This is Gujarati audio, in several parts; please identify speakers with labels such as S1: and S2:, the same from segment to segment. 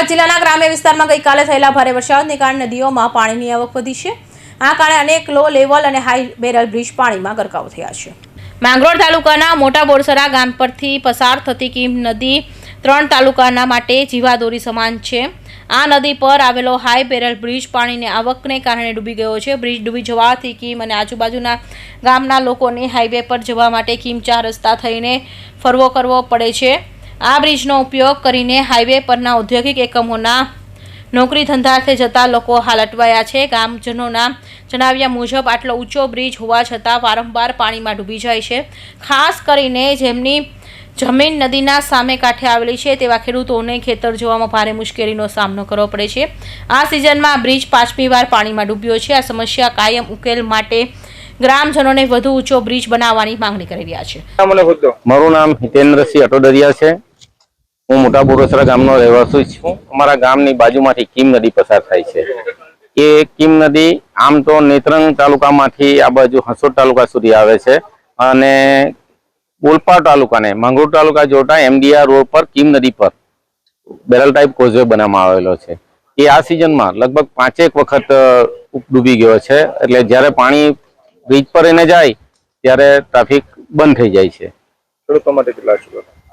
S1: સુરત જિલ્લાના ગ્રામ્ય વિસ્તારમાં ગઈકાલે થયેલા ભારે વરસાદને કારણે નદીઓમાં પાણીની આવક વધી છે. આ કારણે અનેક લો લેવલ અને હાઈ બેરલ બ્રિજ પાણીમાં ગરકાવ થયા છે. માંગરોળ તાલુકાના મોટા બોરસરા ગામ પરથી પસાર થતી કીમ નદી ત્રણ તાલુકાના માટે જીવાદોરી સમાન છે. આ નદી પર આવેલો હાઈ બેરલ બ્રિજ પાણીની આવકને કારણે ડૂબી ગયો છે. બ્રિજ ડૂબી જવાથી કીમ અને આજુબાજુના ગામના લોકોને હાઈવે પર જવા માટે કીમ ચાર રસ્તા થઈને ફરવો કરવો પડે છે. આ બ્રિજનો ઉપયોગ કરીને હાઈવે પરના ઔદ્યોગિક એકમોના નોકરી ધંધાર્થે જતા લોકો હાલ અટવાયા છે. ગામજનોના જણાવ્યા મુજબ આટલો ઊંચો બ્રિજ હોવા છતાં વારંવાર પાણીમાં ડૂબી જાય છે. ખાસ કરીને જેમની જમીન નદીના સામે કાંઠે આવેલી છે તેવા ખેડૂતોને ખેતર જોવામાં ભારે મુશ્કેલીનો સામનો કરવો પડે છે. આ સિઝનમાં બ્રિજ પાંચમી વાર પાણીમાં ડૂબ્યો છે. આ સમસ્યા કાયમ ઉકેલ માટે ગ્રામજનોને વધુ ઊંચો બ્રિજ બનાવવાની માંગણી કરી રહ્યા છે.
S2: મારું નામ હિતેન્દ્રસિંહ અટોડરિયા છે. હું મોટા બોરસરા ગામનો રહેવાસી છું. અમારા ગામની બાજુમાંથી કીમ નદી પસાર થાય છે. એ કીમ નદી આમ તો નેત્રંગ તાલુકામાંથી આ બાજુ હસોદ તાલુકા સુધી આવે છે અને ઓલપાડ તાલુકાને માંગરોળ તાલુકા જોતા એમડીઆર રોડ પર કીમ નદી પર બેરલ ટાઈપ કોઝવે બનાવવામાં આવેલો છે. એ આ સિઝનમાં લગભગ પાંચેક વખત ડૂબી ગયો છે. એટલે જ્યારે પાણી બ્રિજ પર એને જાય, ત્યારે ટ્રાફિક બંધ થઈ જાય છે.
S3: ખેડૂતો માટે કેટલા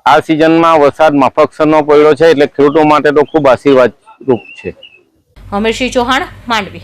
S2: આ સિઝનમાં વરસાદ માફકસરનો પડ્યો છે, એટલે ખેડૂતો માટે તો ખૂબ આશીર્વાદ રૂપ છે.
S1: અમીરસિંહ ચૌહાણ, માંડવી.